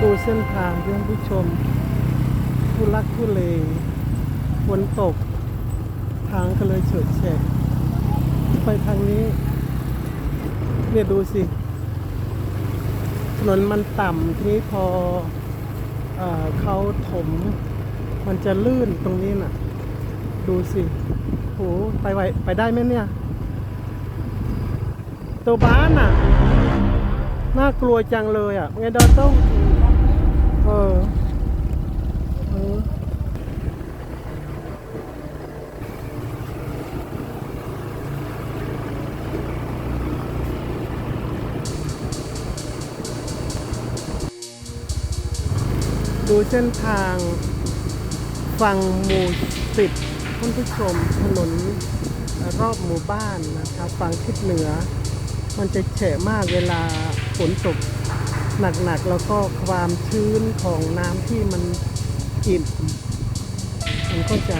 ดูเส้นทางเพื่อนผู้ชมทุลักทุเลฝนตก ทางก็เลยเฉดแฉะไปทางนี้ เนี่ยดูสิ ถนนมันต่ำทีนี้พอเออเขาถม มันจะลื่นตรงนี้น่ะ ดูสิโหไปไหวไปได้ไหมเนี่ย ตัวบ้านอะ น่ากลัวจังเลยอะไงเราต้อง เออเออดูเส้นทางฝั่งหมู่สิบท่านผู้ชมถนนรอบหมู่บ้านนะครับ ฝั่งทิศเหนือ มันจะแฉะมากเวลา ฝนตกหนักๆแล้วก็ความชื้นของน้ำที่มันอิ่มมันก็จะ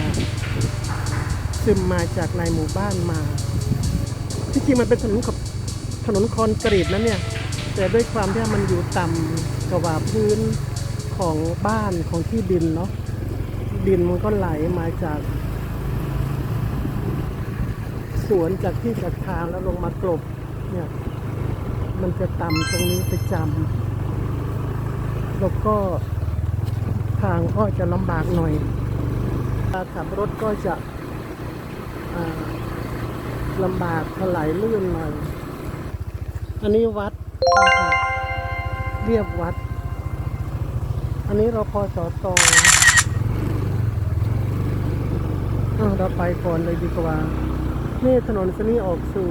ซึมมาจากในหมู่บ้านมา ที่จริงมันเป็นถนนกับถนนคอนกรีตนะเนี่ย แต่ด้วยความที่มันอยู่ต่ำกว่าพื้นของบ้านของที่ดินเนาะดินมันก็ไหลมาจาก สวนจากที่จากทางแล้วลงมากลบเนี่ย มันจะต่ำตรงนี้ประจำแล้วก็ทางก็จะลำบากหน่อยขับรถก็จะลำบากถลายลื่นหน่อย อันนี้วัดเรียบวัด อันนี้เราพอสอตออ้าวเราไปก่อนเลยดีกว่า นี่ถนนเส้นนี้ออกสู่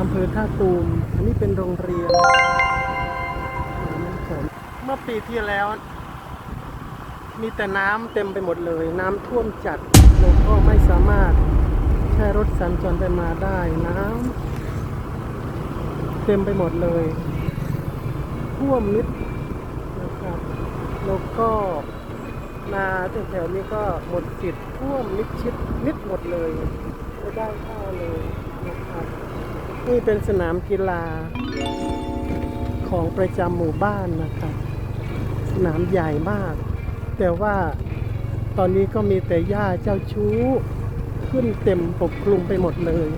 อำเภอท่าตูม อันนี้เป็นโรงเรียนเมื่อปีที่แล้ว มีแต่น้ำเต็มไปหมดเลย น้ำท่วมจัดเราก็ไม่สามารถใช้รถสัญจรไปมาได้น้ำเต็มไปหมดเลยท่วมมิดนะครับแล้วก็นาแถวๆนี้ก็หมดสิทธิ์ท่วมมิดชิดมิดหมดเลยไม่ได้ข้าวเลยนะครับ นี่เป็นสนามกีฬาของประจำหมู่บ้านนะครับ สนามใหญ่มาก แต่ว่าตอนนี้ก็มีแต่หญ้าเจ้าชู้ ขึ้นเต็มปกคลุมไปหมดเลย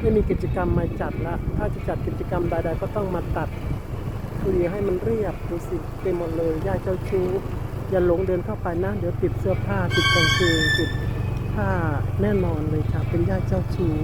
ไม่มีกิจกรรมมาจัดละถ้าจะจัดกิจกรรมใดๆก็ต้องมาตัดเคลียให้มันเรียบดูสิเต็มหมดเลยหญ้าเจ้าชู้ อย่าหลงเดินเข้าไปนะเดี๋ยวติดเสื้อผ้าติดกางเกงติดผ้าแน่นอนเลยครับเป็นหญ้าเจ้าชู้